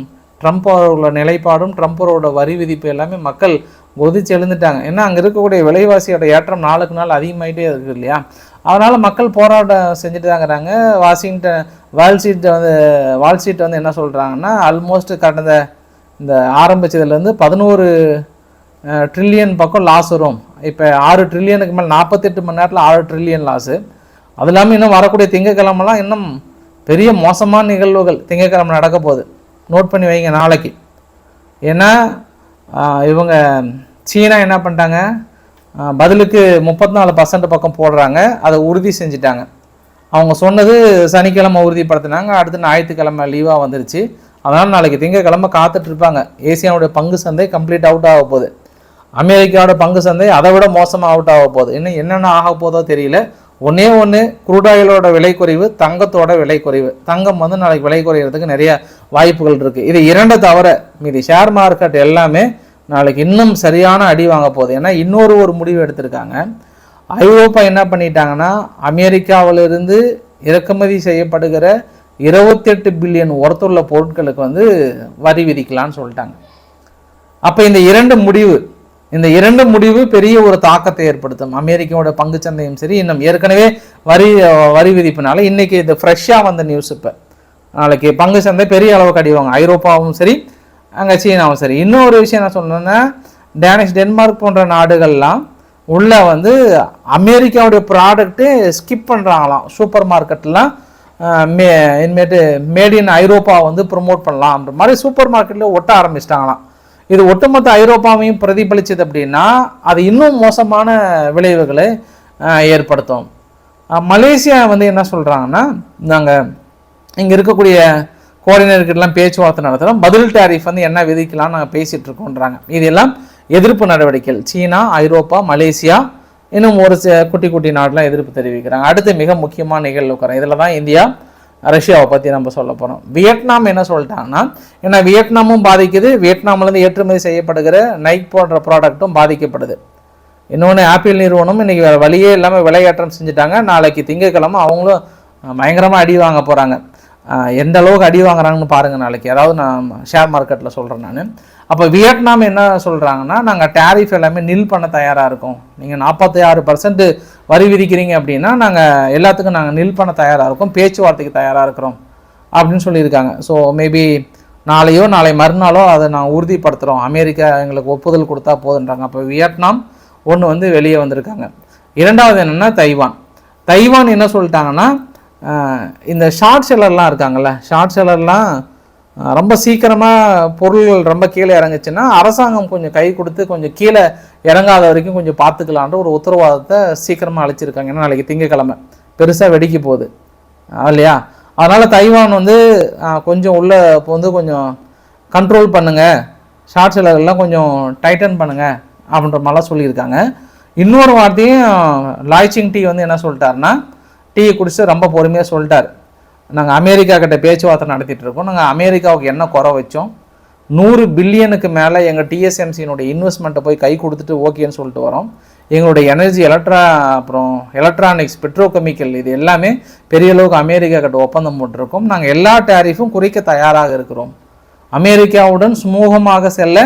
ட்ரம்ப் அவர்களோட நிலைப்பாடும் ட்ரம்ப்பரோட வரி விதிப்பு எல்லாமே மக்கள் கொதிச்சு எழுந்துட்டாங்க. ஏன்னா அங்கே இருக்கக்கூடிய விலைவாசியோட ஏற்றம் நாளுக்கு நாள் அதிகமாகிட்டே இருக்குது இல்லையா? அதனால் மக்கள் போராட்டம் செஞ்சுட்டு தாங்கிறாங்க. வாஷிங்டன் வால் சீட் வந்து வால் சீட் வந்து என்ன சொல்கிறாங்கன்னா ஆல்மோஸ்ட் கடந்த இந்த ஆரம்பிச்சதுலேருந்து பதினோரு ட்ரில்லியன் பக்கம் லாஸ் வரும். இப்போ ஆறு ட்ரில்லியனுக்கு மேலே நாற்பத்தெட்டு மணி நேரத்தில் ஆறு ட்ரில்லியன் லாஸு அது இல்லாமல் இன்னும் வரக்கூடிய திங்கக்கிழமெல்லாம் இன்னும் பெரிய மோசமான நிகழ்வுகள் திங்கக்கிழமை நடக்க போகுது. நோட் பண்ணி வைங்க நாளைக்கு. ஏன்னா இவங்க சீனா என்ன பண்ணிட்டாங்க? பதிலுக்கு முப்பத்தி நாலு பர்சன்ட் பக்கம் போடுறாங்க. அதை உறுதி செஞ்சுட்டாங்க. அவங்க சொன்னது சனிக்கிழமை உறுதிப்படுத்தினாங்க. அடுத்து ஞாயிற்றுக்கிழமை லீவாக வந்துருச்சு. அதனால் நாளைக்கு திங்கக்கிழமை காத்துட்டு இருப்பாங்க. ஏசியாவுடைய பங்கு சந்தை கம்ப்ளீட் அவுட் ஆக போகுது. அமெரிக்காவோட பங்கு சந்தை அதை விட மோசமாக அவுட் ஆக போகுது. இன்னும் என்னென்ன ஆக போதோ தெரியல. ஒன்றே ஒன்று குரூடாயிலோட விலை குறைவு தங்கத்தோட விலை குறைவு. தங்கம் வந்து நாளைக்கு விலை குறையிறதுக்கு நிறைய வாய்ப்புகள் இருக்குது இது இரண்டை தவிர மீதி ஷேர் மார்க்கெட் எல்லாமே நாளைக்கு இன்னும் சரியான அடி வாங்க போகுது. ஏன்னா இன்னொரு ஒரு முடிவு எடுத்திருக்காங்க. ஐரோப்பா என்ன பண்ணிட்டாங்கன்னா அமெரிக்காவிலிருந்து இறக்குமதி செய்யப்படுகிற இருபத்தெட்டு பில்லியன் ஒர்த்துள்ள பொருட்களுக்கு வந்து வரி விதிக்கலான்னு சொல்லிட்டாங்க. அப்போ இந்த இரண்டு முடிவு இந்த இரண்டு முடிவு பெரிய ஒரு தாக்கத்தை ஏற்படுத்தும். அமெரிக்காவோட பங்கு சந்தையும் சரி இன்னும் ஏற்கனவே வரி வரி விதிப்புனால இன்னைக்கு இது ஃப்ரெஷ்ஷாக வந்த நியூஸ் இப்போ. நாளைக்கு பங்கு சந்தை பெரிய அளவுக்கு அடிவாங்க. ஐரோப்பாவும் சரி அங்கே சீனாவும் சரி. இன்னொரு விஷயம் நான் சொல்லணும்னா டேனிஷ் டென்மார்க் போன்ற நாடுகள்லாம் உள்ள வந்து அமெரிக்காவுடைய ப்ராடக்ட்டு ஸ்கிப் பண்ணுறாங்களாம் சூப்பர் மார்க்கெட்லாம் மே இனிமேட்டு மேட் இன் ஐரோப்பா வந்து ப்ரொமோட் பண்ணலாம்ன்ற மாதிரி சூப்பர் மார்க்கெட்டில் ஒட்ட ஆரம்பிச்சிட்டாங்களாம். இது ஒட்டுமொத்த ஐரோப்பாவையும் பிரதிபலிச்சது அப்படின்னா அது இன்னும் மோசமான விளைவுகளை ஏற்படுத்தும். மலேசியா வந்து என்ன சொல்கிறாங்கன்னா நாங்கள் இங்கே இருக்கக்கூடிய கோஆர்டினேட்டர்கிட்டலாம் பேச்சுவார்த்தை நடத்துகிறோம் பதில் டேரிஃப் வந்து என்ன விதிக்கலாம்னு நாங்கள் பேசிகிட்டு இருக்கோன்றாங்க இதெல்லாம் எதிர்ப்பு நடவடிக்கைகள். சீனா ஐரோப்பா மலேசியா இன்னும் ஒரு குட்டி குட்டி நாடெலாம் எதிர்ப்பு தெரிவிக்கிறாங்க. அடுத்து மிக முக்கியமான நிகழ்வு உட்காரம் இதில் தான் இந்தியா ரஷ்யாவை பற்றி நம்ம சொல்ல போகிறோம் வியட்நாம் என்ன சொல்லிட்டாங்கன்னா ஏன்னா வியட்நாமும் பாதிக்குது வியட்நாம்லேருந்து ஏற்றுமதி செய்யப்படுகிற நைக் போன்ற ப்ராடக்ட்டும் பாதிக்கப்படுது. இன்னொன்று ஆப்பிள் நிறுவனம் இன்றைக்கி வேறு வழியே இல்லாமல் விலையேற்றம் செஞ்சுட்டாங்க. நாளைக்கு திங்கட்கிழமை அவங்களும் பயங்கரமாக அடி வாங்க போகிறாங்க எந்த அளவுக்கு அடி வாங்குறாங்கன்னு பாருங்கள் நாளைக்கு. அதாவது நான் ஷேர் மார்க்கெட்டில் சொல்கிறேன் நான். அப்போ வியட்நாம் என்ன சொல்கிறாங்கன்னா நாங்கள் டேரிஃப் எல்லாமே நில் பண்ண தயாராக இருக்கோம். நீங்கள் நாற்பத்தி ஆறு பர்சன்ட் வரி விதிக்கிறீங்க அப்படின்னா நாங்கள் எல்லாத்துக்கும் நாங்கள் நில் பண்ண தயாராக இருக்கோம். பேச்சுவார்த்தைக்கு தயாராக இருக்கிறோம் அப்படின்னு சொல்லியிருக்காங்க. ஸோ மேபி நாளையோ நாளை மறுநாளோ அதை நான் உறுதிப்படுத்துகிறோம் அமெரிக்கா எங்களுக்கு ஒப்புதல் கொடுத்தா போதுன்றாங்க. அப்போ வியட்நாம் ஒன்று வந்து வெளியே வந்திருக்காங்க. இரண்டாவது என்னென்னா தைவான். தைவான் என்ன சொல்லிட்டாங்கன்னா இந்த ஷார்ட் செல்லர்லாம் இருக்காங்கல்ல ஷார்ட் செல்லர்லாம் ரொம்ப சீக்கிரமாக பொருள்கள் ரொம்ப கீழே இறங்குச்சுன்னா அரசாங்கம் கொஞ்சம் கை கொடுத்து கொஞ்சம் கீழே இறங்காத வரைக்கும் கொஞ்சம் பார்த்துக்கலான்ற ஒரு உத்தரவாதத்தை சீக்கிரமாக அழைச்சிருக்காங்க ஏன்னா நாளைக்கு திங்கக்கிழமை பெருசாக வெடிக்க போகுது. இல்லையா? அதனால் தைவான் வந்து கொஞ்சம் உள்ளே இப்போ வந்து கொஞ்சம் கண்ட்ரோல் பண்ணுங்கள் ஷார்ட் செல்லர்கள்லாம் கொஞ்சம் டைட்டன் பண்ணுங்கள் அப்படின்ற மாதிரிலாம் சொல்லியிருக்காங்க. இன்னொரு வார்த்தையும் லாய்ச்சிங் டீ வந்து என்ன சொல்லிட்டாருன்னா டீ குடிச்சு ரொம்ப பொறுமையாக சொல்லிட்டார். நாங்கள் அமெரிக்கா கிட்ட பேச்சுவார்த்தை நடத்திட்டு இருக்கோம். நாங்கள் அமெரிக்காவுக்கு என்ன குறை வச்சோம்? நூறு பில்லியனுக்கு மேலே எங்கள் டிஎஸ்எம்சியினுடைய இன்வெஸ்ட்மெண்ட்டை போய் கை கொடுத்துட்டு ஓகேன்னு சொல்லிட்டு வரோம். எங்களுடைய எனர்ஜி எலக்ட்ரா அப்புறம் எலக்ட்ரானிக்ஸ் பெட்ரோகெமிக்கல் இது எல்லாமே பெரிய அளவுக்கு அமெரிக்கா கிட்ட ஒப்பந்தம் போட்டிருக்கோம். நாங்கள் எல்லா டேரிஃபும் குறைக்க தயாராக இருக்கிறோம். அமெரிக்காவுடன் சுமூகமாக செல்ல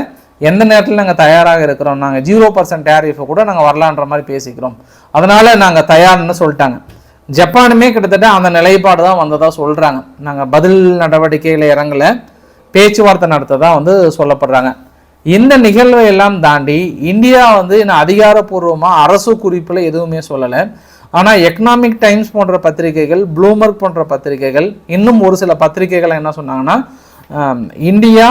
எந்த நேரத்தில் நாங்கள் தயாராக இருக்கிறோம்? நாங்கள் ஜீரோ பர்சன்ட் டேரிஃபை கூட நாங்கள் வரலான்ற மாதிரி பேசிக்கிறோம். அதனால் நாங்கள் தயார்னு சொல்லிட்டாங்க. ஜப்பானுமே கிட்டத்தட்ட அந்த நிலைப்பாடு தான் வந்ததாக சொல்கிறாங்க நாங்கள் பதில் நடவடிக்கையில் இறங்கல. பேச்சுவார்த்தை நடத்ததாக வந்து சொல்லப்படுறாங்க. இந்த நிகழ்வை எல்லாம் தாண்டி இந்தியா வந்து இன்னும் அதிகாரப்பூர்வமாக அரசு குறிப்பில் எதுவுமே சொல்லலை. ஆனால் எக்கனாமிக் டைம்ஸ் போன்ற பத்திரிகைகள் ப்ளூமர்க் போன்ற பத்திரிகைகள் இன்னும் ஒரு சில பத்திரிகைகள் என்ன சொன்னாங்கன்னா இந்தியா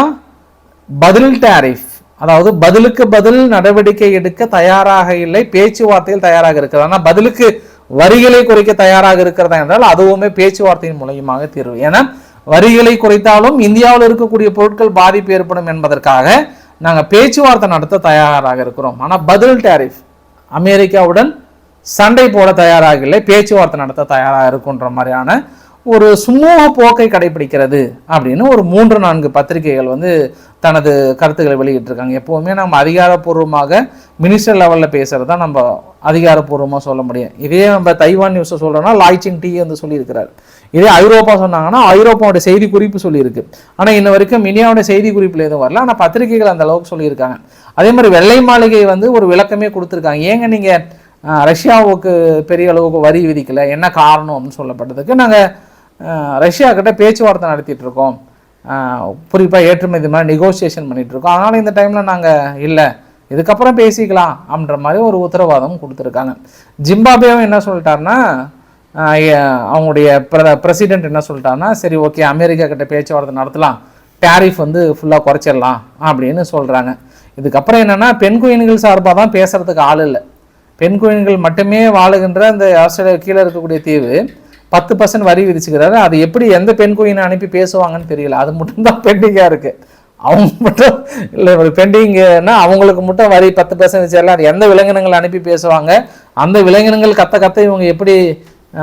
பதில் டேரிஃப் அதாவது பதிலுக்கு பதில் நடவடிக்கை எடுக்க தயாராக இல்லை பேச்சுவார்த்தையில் தயாராக இருக்கிறது ஆனால் பதிலுக்கு வரிகளை குறைக்க தயாராக இருக்கிறதா என்றால் அதுவுமே பேச்சுவார்த்தையின் மூலியமாக தீர்வு. ஏன்னா வரிகளை குறைத்தாலும் இந்தியாவில் இருக்கக்கூடிய பொருட்கள் பாதிப்பு ஏற்படும் என்பதற்காக நாங்கள் பேச்சுவார்த்தை நடத்த தயாராக இருக்கிறோம். ஆனால் பதில் டேரிஃப் அமெரிக்காவுடன் சண்டை போட தயாராக இல்லை பேச்சுவார்த்தை நடத்த தயாராக இருக்குன்ற மாதிரியான ஒரு சுமூக போக்கை கடைபிடிக்கிறது அப்படின்னு ஒரு மூன்று நான்கு பத்திரிகைகள் வந்து தனது கருத்துக்களை வெளியிட்டிருக்காங்க. எப்போவுமே நம்ம அதிகாரப்பூர்வமாக மினிஸ்டர் லெவலில் பேசுகிறது தான் நம்ம அதிகாரப்பூர்வமாக சொல்ல முடியும். இதே நம்ம தைவான் நியூஸை சொல்கிறோன்னா லாய்ச்சிங் டீ வந்து சொல்லியிருக்கிறார். இதே ஐரோப்பா சொன்னாங்கன்னா ஐரோப்பாவோட செய்தி குறிப்பு சொல்லியிருக்கு. ஆனால் இன்ன வரைக்கும் இனியாவோட செய்தி குறிப்பில் எதுவும் வரல. ஆனால் பத்திரிகைகள் அந்த அளவுக்கு சொல்லியிருக்காங்க. அதே மாதிரி வெள்ளை மாளிகை வந்து ஒரு விளக்கமே கொடுத்துருக்காங்க. ஏங்க நீங்கள் ரஷ்யாவுக்கு பெரிய அளவுக்கு வரி விதிக்கலை? என்ன காரணம் அப்படின்னு சொல்லப்பட்டதுக்கு நாங்கள் ரஷ்யா கிட்ட பேச்சுவார்த்தை நடத்திட்டு இருக்கோம் குறிப்பாக ஏற்றுமதி மாதிரி நெகோசியேஷன் பண்ணிகிட்டு இருக்கோம் அதனால் இந்த டைமில் நாங்கள் இல்லை. இதுக்கப்புறம் பேசிக்கலாம் அப்படின்ற மாதிரி ஒரு உத்தரவாதம் கொடுத்துருக்காங்க. ஜிம்பாபேவும் என்ன சொல்லிட்டாருன்னா அவங்களுடைய பிர பிரசிடென்ட் என்ன சொல்லிட்டாருன்னா சரி ஓகே அமெரிக்கா கிட்ட பேச்சுவார்த்தை நடத்தலாம். டேரிஃப் வந்து ஃபுல்லாக குறைச்சிடலாம் அப்படின்னு சொல்கிறாங்க இதுக்கப்புறம் என்னென்னா பெண் குயின்கள் சார்பாக தான் பேசுகிறதுக்கு ஆள் இல்லை. பெண் குயின்கள் மட்டுமே வாழுகின்ற அந்த ஆஸ்திரேலியா கீழே இருக்கக்கூடிய தீவு. பத்து பர்சன்ட் வரி விதிச்சுக்கிறாரு. அது எப்படி எந்த பெண் குயினை அனுப்பி பேசுவாங்கன்னு தெரியல. அது மட்டும்தான் பெண்டிங்காக இருக்குது அவங்க மட்டும் இல்லை ஒரு பெண்டிங்கன்னா அவங்களுக்கு மட்டும் வரி பத்து பர்சன்ட் வச்சிடலாம் அது எந்த விலங்கினங்கள் அனுப்பி பேசுவாங்க? அந்த விலங்கினங்கள் கத்த கத்த இவங்க எப்படி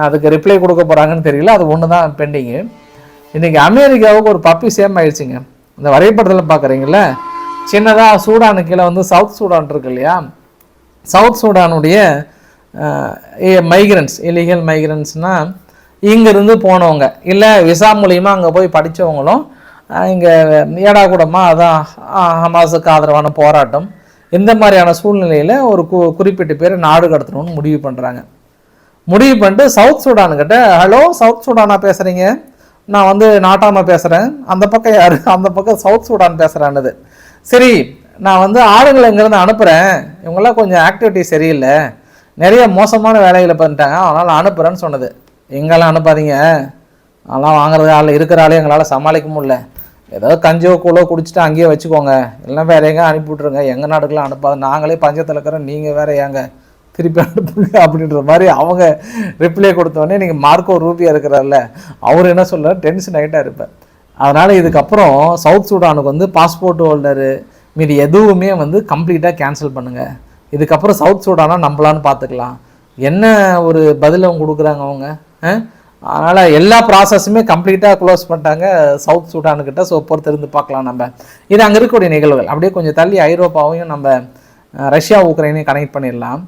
அதுக்கு ரிப்ளை கொடுக்க போகிறாங்கன்னு தெரியல. அது ஒன்று தான் பெண்டிங்கு இன்றைக்கி அமெரிக்காவுக்கு ஒரு பப்பி சேம் ஆயிடுச்சுங்க. இந்த வரைபடத்தில் பார்க்குறீங்கள சின்னதாக சூடானு கீழே வந்து சவுத் சூடான் இருக்கு இல்லையா? சவுத் சூடானுடைய மைக்ரன்ஸ் இல்லீகல் மைக்ரன்ஸ்னால் இங்கேருந்து போனவங்க. இல்லை விசா மூலியமாக அங்கே போய் படித்தவங்களும் இங்கே ஏடா கூடமாக அதான் ஹமாஸுக்கு ஆதரவான போராட்டம். இந்த மாதிரியான சூழ்நிலையில் ஒரு கு குறிப்பிட்ட பேர் நாடு கடத்தணும்னு முடிவு பண்ணுறாங்க முடிவு பண்ணிட்டு சவுத் சூடானுக்கிட்ட ஹலோ சவுத் சூடானா பேசுகிறீங்க நான் வந்து நாட்டாமா பேசுகிறேன் அந்த பக்கம் யார்? அந்த பக்கம் சவுத் சூடான் பேசுகிறான்னுது சரி நான் வந்து ஆளுங்களை இங்கேருந்து அனுப்புகிறேன் இவங்கெல்லாம் கொஞ்சம் ஆக்டிவிட்டி சரியில்லை. நிறைய மோசமான வேலைகளை பண்ணிட்டாங்க. அதனால் அனுப்புகிறேன்னு சொன்னது. எங்கெல்லாம் அனுப்பாதீங்க? அதெல்லாம் வாங்குறது ஆள் இருக்கிற ஆளே எங்களால் சமாளிக்க முடியல. ஏதோ கஞ்சோ கூழோ குடிச்சிட்டு அங்கேயே வச்சுக்கோங்க. எல்லாம் வேற எங்கே அனுப்பி விட்ருங்க எங்கள் நாடுக்கெல்லாம் அனுப்பாது நாங்களே பஞ்சத்தில் இருக்கிறோம் நீங்கள் வேற ஏங்க? திருப்பி அனுப்புங்க அப்படின்ற மாதிரி அவங்க ரிப்ளை கொடுத்தோடனே நீங்கள் மார்க்கோ ரூபியா இருக்கிறார்ல அவர் என்ன சொல்ல டென்ஷன் ஆகிட்டா இருப்பேன் அதனால் இதுக்கப்புறம் சவுத் சூடானுக்கு வந்து பாஸ்போர்ட் ஹோல்டரு மீதி எதுவுமே வந்து கம்ப்ளீட்டாக கேன்சல் பண்ணுங்கள் இதுக்கப்புறம் சவுத் சூடானா நம்பலான்னு பார்த்துக்கலாம். என்ன ஒரு பதில் அவங்க கொடுக்குறாங்க அவங்க? அதனால் எல்லா ப்ராசஸுமே கம்ப்ளீட்டாக க்ளோஸ் பண்ணிட்டாங்க சவுத் சூடானுக்கிட்ட ஸோ பொறுத்திருந்து பார்க்கலாம் நம்ம. இது அங்கே இருக்கக்கூடிய நிகழ்வுகள். அப்படியே கொஞ்சம் தள்ளி ஐரோப்பாவையும் நம்ம ரஷ்யா உக்ரைனையும் கனெக்ட் பண்ணிடலாம்.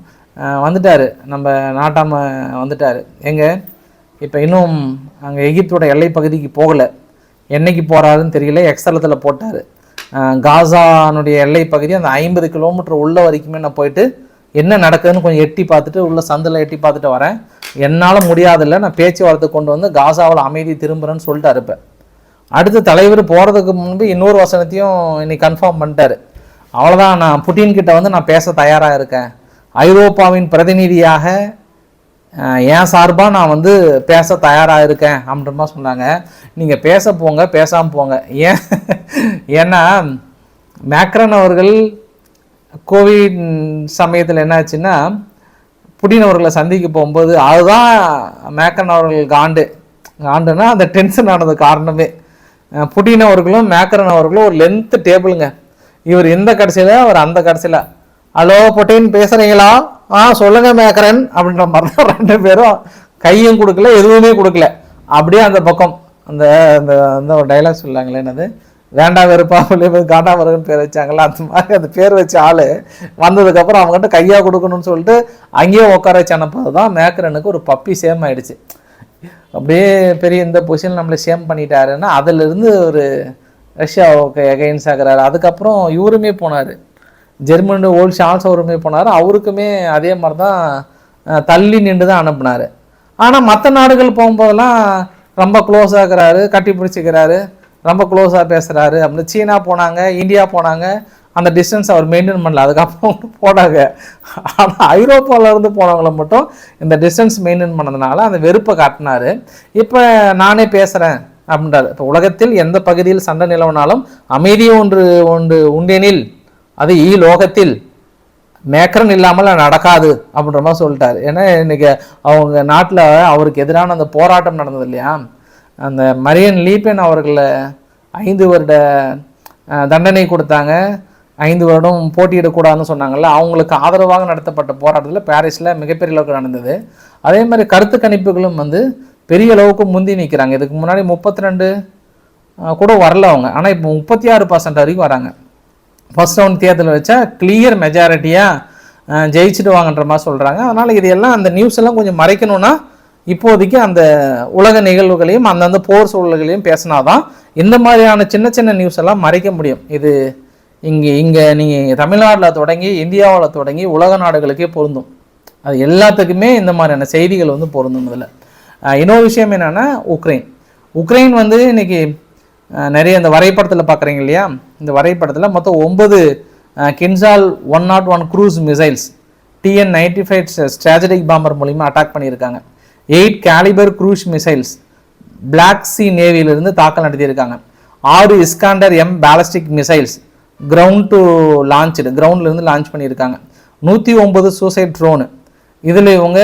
வந்துட்டார். நம்ம நாட்டாம வந்துட்டார். எங்கே? இப்போ இன்னும் அங்கே எகிப்தோட எல்லை பகுதிக்கு போகலை. என்னைக்கு போகிறாருன்னு தெரியல. எக்ஸலத்தில் போட்டார். காசானுடைய எல்லை பகுதி அந்த ஐம்பது கிலோமீட்டர் உள்ள வரைக்குமே நான் போயிட்டு என்ன நடக்குதுன்னு கொஞ்சம் எட்டி பார்த்துட்டு உள்ள சந்தில் எட்டி பார்த்துட்டு வரேன். என்னால் முடியாதில்ல நான் பேச்சுவார்த்தை கொண்டு வந்து காசாவில் அமைதி திரும்புகிறேன்னு சொல்லிட்டு இருப்பேன் அடுத்து தலைவர் போகிறதுக்கு முன்பு இன்னொரு வசனத்தையும் இன்னைக்கு கன்ஃபார்ம் பண்ணிட்டாரு. அவ்வளோதான் நான் புட்டின் கிட்ட வந்து நான் பேச தயாராக இருக்கேன். ஐரோப்பாவின் பிரதிநிதியாக என் சார்பாக நான் வந்து பேச தயாராக இருக்கேன் அப்படின்ற மாதிரி சொன்னாங்க. நீங்கள் பேச போங்க பேசாமல் போங்க. ஏன்? ஏன்னா மேக்ரன் அவர்கள் கோவிட் சமயத்தில் என்னாச்சுன்னா புடின் அவர்களை சந்திக்க போகும்போது அதுதான் மேக்கன் அவர்கள் காண்டு. காண்டுனா அந்த டென்ஷன் ஆனது காரணமே. புடின் அவர்களும் மேக்கரன் அவர்களும் ஒரு லென்த்து டேபிளுங்க இவர் இந்த கடைசியில் அவர் அந்த கடைசியில் ஹலோ புட்டின் பேசுகிறீங்களா ஆ சொல்லுங்கள் மேக்கரன் அப்படின்ற மாதிரி தான் ரெண்டு பேரும் கையும் கொடுக்கல எதுவுமே கொடுக்கல. அப்படியே அந்த பக்கம் அந்த அந்த அந்த ஒரு டைலாக் சொல்லாங்களே என்னது? வேண்டா வெறுப்பா சொல்லி காண்டா பேர் வச்சாங்களா அந்த மாதிரி அந்த பேர் வச்ச ஆள் வந்ததுக்கப்புறம் அவங்ககிட்ட கையாக கொடுக்கணும்னு சொல்லிட்டு அங்கேயே உட்கார வச்சு அனுப்புறது தான் மேக்கரனுக்கு ஒரு பப்பி சேம் ஆயிடுச்சு. அப்படியே பெரிய இந்த பொசிஷன் நம்மளை சேம் பண்ணிட்டாருன்னா அதிலிருந்து ஒரு ரஷ்யாவுக்கு எகைன்ஸ் ஆகிறாரு. அதுக்கப்புறம் இவருமே போனார். ஜெர்மனி ஓல்ட் ஷால்ஸ் அவருமே போனார். அவருக்குமே அதே மாதிரி தான் தள்ளி நின்று தான் அனுப்புனார். ஆனால் மற்ற நாடுகள் போகும்போதெல்லாம் ரொம்ப க்ளோஸ் இருக்கிறாரு கட்டி பிடிச்சிக்கிறாரு. ரொம்ப க்ளோஸாக பேசுகிறாரு அப்படின்னு சீனா போனாங்க இந்தியா போனாங்க. அந்த டிஸ்டன்ஸ் அவர் மெயின்டைன் பண்ணல. அதுக்கப்புறம் போனாங்க. ஆனால் ஐரோப்பாவிலேருந்து இருந்து மட்டும் இந்த டிஸ்டன்ஸ் மெயின்டைன் பண்ணதுனால அந்த வெறுப்பை காட்டினாரு. இப்போ நானே பேசுகிறேன் அப்படின்றாரு. இப்போ உலகத்தில் எந்த பகுதியில் சண்டை நிலவினாலும் அமைதி ஒன்று ஒன்று உண்டெனில் அது ஈ லோகத்தில். மேக்கரன் இல்லாமல் நடக்காது அப்படின்ற மாதிரி சொல்லிட்டார். ஏன்னா இன்றைக்கி அவங்க நாட்டில் அவருக்கு எதிரான அந்த போராட்டம் நடந்தது இல்லையா? அந்த மரியன் லீபென் அவர்களை ஐந்து வருட தண்டனை கொடுத்தாங்க. ஐந்து வருடம் போட்டியிடக்கூடாதுன்னு சொன்னாங்கல்ல அவங்களுக்கு ஆதரவாக நடத்தப்பட்ட போராட்டத்தில் பாரிஸில் மிகப்பெரிய அளவுக்கு நடந்தது. அதே மாதிரி கருத்து கணிப்புகளும் வந்து பெரிய அளவுக்கு முந்தி நிற்கிறாங்க இதுக்கு முன்னாடி முப்பத்தி ரெண்டு கூட வரல அவங்க. ஆனால் இப்போ முப்பத்தி ஆறு பர்சன்ட் வரைக்கும் வராங்க. ஃபர்ஸ்ட் ரவுண்ட் தேர்தலில் வச்சா கிளியர் மெஜாரிட்டியாக ஜெயிச்சுட்டு வாங்கன்ற மாதிரி சொல்கிறாங்க அதனால் இது எல்லாம் அந்த நியூஸ் எல்லாம் கொஞ்சம் மறைக்கணும்னா இப்போதைக்கு அந்த உலக நிகழ்வுகளையும் அந்தந்த போர் சூழல்களையும் பேசினாதான் இந்த மாதிரியான சின்ன சின்ன நியூஸ் எல்லாம் மறைக்க முடியும். இது இங்கே இங்கே நீங்கள் தமிழ்நாட்டில் தொடங்கி இந்தியாவில் தொடங்கி உலக நாடுகளுக்கே பொருந்தும். அது எல்லாத்துக்குமே இந்த மாதிரியான செய்திகள் வந்து பொருந்தும் இதில். இன்னொரு விஷயம் என்னென்னா உக்ரைன். உக்ரைன் வந்து இன்னைக்கு நிறைய இந்த வரைபடத்தில் பார்க்குறீங்க இல்லையா? இந்த வரைபடத்தில் மொத்தம் ஒன்பது Kinzhal one not one cruise missiles TN ninety five strategic bomber மூலிமா அட்டாக் பண்ணியிருக்காங்க. Eight Kalibr cruise missiles black sea நேவியிலிருந்து தாக்கல் நடத்தியிருக்காங்க. ஆறு Iskander M ballistic missiles ground to launch கிரவுண்ட்லேருந்து launch பண்ணியிருக்காங்க. நூற்றி ஒம்பது சூசைட் ட்ரோனு இதில் இவங்க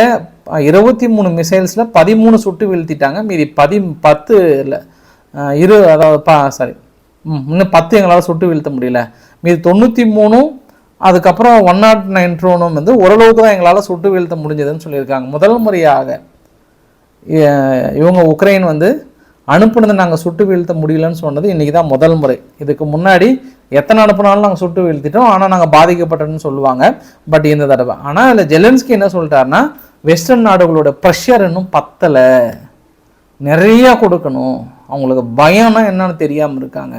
இருபத்தி மூணு மிசைல்ஸில் பதிமூணு சுட்டு வீழ்த்திட்டாங்க. மீதி பதி பத்து இல்லை இரு அதாவது பா சாரி இன்னும் பத்து எங்களால் சுட்டு வீழ்த்த முடியல. மீதி தொண்ணூற்றி மூணும் அதுக்கப்புறம் ஒன் நாட் நைன் ட்ரோனும் வந்து ஓரளவுக்கு தான் எங்களால் சுட்டு வீழ்த்த முடிஞ்சதுன்னு சொல்லியிருக்காங்க. முதல் முறையாக இவங்க உக்ரைன் வந்து அனுப்புனதை நாங்கள் சுட்டு வீழ்த்த முடியலன்னு சொன்னது இன்றைக்கி தான் முதல் முறை. இதுக்கு முன்னாடி எத்தனை அனுப்புனாலும் நாங்கள் சுட்டு வீழ்த்திட்டோம். ஆனால் நாங்கள் பாதிக்கப்பட்டோம்னு சொல்லுவாங்க. பட் இந்த தடவை. ஆனால் அதில் ஜெலன்ஸ்கி என்ன சொல்லிட்டாருன்னா வெஸ்டர்ன் நாடுகளோட ப்ரெஷர் இன்னும் பத்தலை. நிறையா கொடுக்கணும். அவங்களுக்கு பயம்னா என்னன்னு தெரியாமல் இருக்காங்க.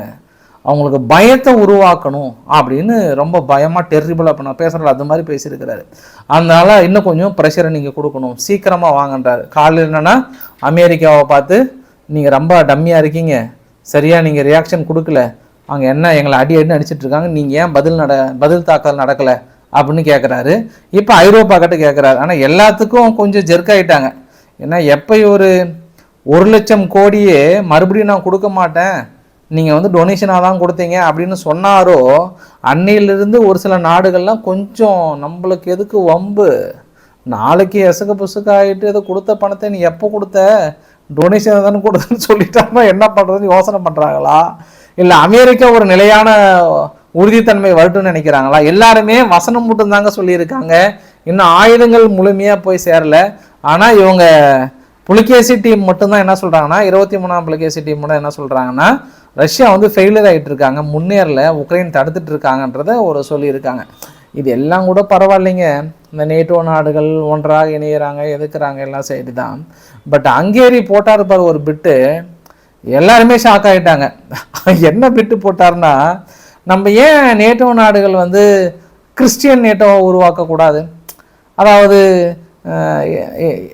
அவங்களுக்கு பயத்தை உருவாக்கணும் அப்படின்னு ரொம்ப பயமாக டெரிபிளாக இப்போ நான் பேசுகிறேன் அது மாதிரி பேசியிருக்கிறாரு. அதனால் இன்னும் கொஞ்சம் ப்ரெஷரை நீங்கள் கொடுக்கணும். சீக்கிரமாக வாங்கன்றாரு. காலையில் என்னென்னா அமெரிக்காவை பார்த்து நீங்கள் ரொம்ப டம்மியாக இருக்கீங்க. சரியாக நீங்கள் ரியாக்ஷன் கொடுக்கல. அவங்க என்ன எங்களை அடி அடின்னு அடிச்சிட்ருக்காங்க நீங்கள் ஏன் பதில் நட பதில் தாக்கல் நடக்கலை? அப்படின்னு கேட்குறாரு இப்போ ஐரோப்பா கிட்ட கேட்குறாரு ஆனால் எல்லாத்துக்கும் கொஞ்சம் ஜெர்க் ஆகிட்டாங்க ஏன்னா எப்போ ஒரு ஒரு லட்சம் கோடியே மறுபடியும் நான் கொடுக்க மாட்டேன். நீங்கள் வந்து டொனேஷனாக தான் கொடுத்தீங்க அப்படின்னு சொன்னாரோ அன்னையிலிருந்து ஒரு சில நாடுகள்லாம் கொஞ்சம் நம்மளுக்கு எதுக்கு வம்பு? நாளைக்கு எசக புசுக்கு ஆகிட்டு கொடுத்த பணத்தை நீ எப்போ கொடுத்த? டொனேஷன் தானே கொடுத்தன்னு சொல்லிட்டாருன்னா என்ன பண்ணுறதுன்னு யோசனை பண்ணுறாங்களா இல்லை அமெரிக்கா ஒரு நிலையான உறுதித்தன்மை வரட்டும்னு நினைக்கிறாங்களா? எல்லாருமே வசனம் மட்டும்தாங்க சொல்லியிருக்காங்க. இன்னும் ஆயுதங்கள் முழுமையாக போய் சேரல. ஆனால் இவங்க புலிகேசி டீம் மட்டும்தான் என்ன சொல்கிறாங்கன்னா இருபத்தி மூணாம் புலிகேசி டீம் மட்டும் என்ன சொல்கிறாங்கன்னா ரஷ்யா வந்து ஃபெயிலியர் ஆகிட்டு இருக்காங்க. முன்னேறல உக்ரைன் தடுத்துட்டு இருக்காங்கன்றத ஒரு சொல்லியிருக்காங்க. இது எல்லாம் கூட பரவாயில்லைங்க. இந்த நேட்டோ நாடுகள் ஒன்றாக இணையிறாங்க எதுக்குறாங்க எல்லாம் சைடு தான். பட் அங்கேரி போட்டார் பார் ஒரு பிட்டு. எல்லாருமே ஷாக் ஆகிட்டாங்க என்ன பிட்டு போட்டார்னா நம்ம ஏன் நேட்டோ நாடுகள் வந்து கிறிஸ்டியன் நேட்டோவை உருவாக்கக்கூடாது? அதாவது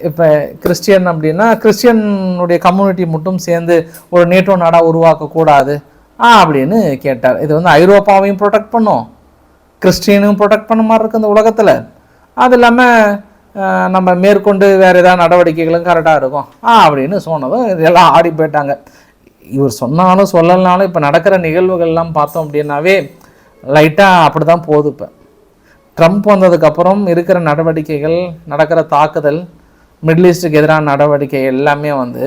இப்போ கிறிஸ்டியன் அப்படின்னா கிறிஸ்டியனுடைய கம்யூனிட்டி மட்டும் சேர்ந்து ஒரு நேட்டோ நாடாக உருவாக்கக்கூடாது. ஆ அப்படின்னு கேட்டார். இது வந்து ஐரோப்பாவையும் ப்ரொடெக்ட் பண்ணும். கிறிஸ்டியனும் ப்ரொடெக்ட் பண்ண மாதிரி இருக்குது இந்த உலகத்தில். அது இல்லாமல் நம்ம மேற்கொண்டு வேறு ஏதாவது நடவடிக்கைகளும் கரெக்டாக இருக்கும். ஆ அப்படின்னு சொன்னதும் இதெல்லாம் ஆடி போயிட்டாங்க. இவர் சொன்னாலும் சொல்லலைனாலும் இப்போ நடக்கிற நிகழ்வுகள்லாம் பார்த்தோம் அப்படின்னாவே லைட்டாக அப்படி தான் போகுது இப்போ. ட்ரம்ப் வந்ததுக்கப்புறம் இருக்கிற நடவடிக்கைகள் நடக்கிற தாக்குதல் மிடில் ஈஸ்ட்டுக்கு எதிரான நடவடிக்கை எல்லாமே வந்து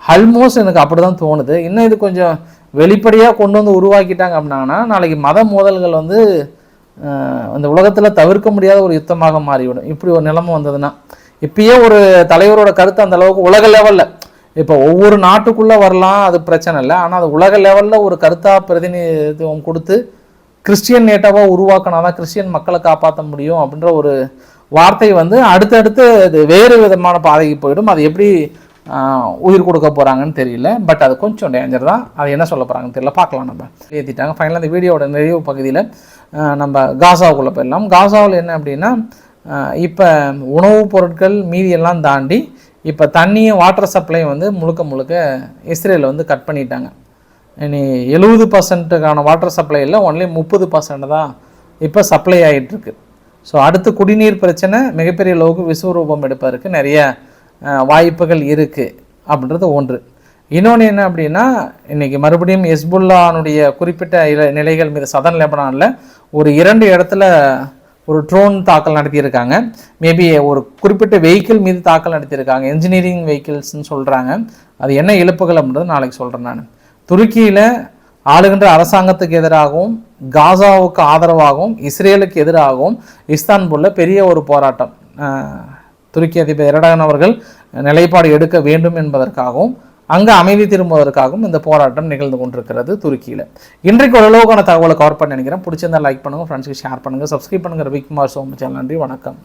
ஆல்மோஸ்ட் எனக்கு அப்படி தான் தோணுது. இன்னும் இது கொஞ்சம் வெளிப்படையாக கொண்டு வந்து உருவாக்கிட்டாங்க அப்படின்னாங்கன்னா நாளைக்கு மத மோதல்கள் வந்து அந்த இந்த உலகத்தில் தவிர்க்க முடியாத ஒரு யுத்தமாக மாறிவிடும். இப்படி ஒரு நிலைமை வந்ததுன்னா. இப்பயே ஒரு தலைவரோட கருத்து அந்த அளவுக்கு உலக லெவலில் இப்போ ஒவ்வொரு நாட்டுக்குள்ளே வரலாம் அது பிரச்சனை இல்லை. ஆனால் அது உலக லெவலில் ஒரு கருத்தாக பிரதிநிதித்துவம் கொடுத்து கிறிஸ்டியன் நேட்டாவாக உருவாக்கினா தான் கிறிஸ்டியன் மக்களை காப்பாற்ற முடியும் அப்படின்ற ஒரு வார்த்தை வந்து அடுத்தடுத்து அது வேறு விதமான பாதைக்கு போயிடும். அது எப்படி உயிர் கொடுக்க போகிறாங்கன்னு தெரியல. பட் அது கொஞ்சம் டேஞ்சர் தான். அது என்ன சொல்ல போகிறாங்கன்னு தெரியல. பார்க்கலாம் நம்ம. ஏற்றிட்டாங்க ஃபைனலாக அந்த வீடியோட நிறைவு பகுதியில் நம்ம காசாவுக்குள்ளே போயிடலாம். காசாவில் என்ன அப்படின்னா இப்போ உணவுப் பொருட்கள் மீதியெல்லாம் தாண்டி இப்போ தண்ணியும் வாட்டர் சப்ளை வந்து முழுக்க முழுக்க இஸ்ரேலில் வந்து கட் பண்ணிட்டாங்க. இனி எழுபது பர்சன்ட்டுக்கான வாட்டர் சப்ளையில் ஒன்லி முப்பது பர்சன்ட் தான் இப்போ சப்ளை ஆகிட்டுருக்கு ஸோ அடுத்து குடிநீர் பிரச்சனை மிகப்பெரிய அளவுக்கு விஸ்வரூபம் எடுப்பதற்கு நிறைய வாய்ப்புகள் இருக்குது அப்படின்றது ஒன்று. இன்னொன்று என்ன அப்படின்னா இன்றைக்கி மறுபடியும் எஸ்புல்லானுடைய குறிப்பிட்ட இல- நிலைகள் மீது சதன் லெபனானில் ஒரு இரண்டு இடத்துல ஒரு ட்ரோன் தாக்கல் நடத்தியிருக்காங்க. மேபி ஒரு குறிப்பிட்ட வெஹிக்கிள் மீது தாக்கல் நடத்தியிருக்காங்க. இன்ஜினியரிங் வெஹிக்கிள்ஸ்னு சொல்கிறாங்க அது என்ன இழப்புகள் அப்படின்றது நாளைக்கு சொல்கிறேன் நான். துருக்கியில் ஆளுகின்ற அரசாங்கத்துக்கு எதிராகவும் காசாவுக்கு ஆதரவாகவும் இஸ்ரேலுக்கு எதிராகவும் இஸ்தான்புல்ல பெரிய ஒரு போராட்டம். துருக்கி அதிபர் எரடகன் அவர்கள் நிலைப்பாடு எடுக்க வேண்டும் என்பதற்காகவும் அங்கு அமைதி திரும்புவதற்காகவும் இந்த போராட்டம் நிகழ்ந்து கொண்டிருக்கிறது துருக்கியில். இன்றைக்கு ஓரளவுக்கான தகவலை கவர் பண்ண நினைக்கிறேன். பிடிச்சிருந்தா லைக் பண்ணுங்கள் ஃப்ரெண்ட்ஸுக்கு ஷேர் பண்ணுங்கள் சப்ஸ்கிரைப் பண்ணுங்கள் ரவிக்குமார் சோமச்சல் நன்றி வணக்கம்.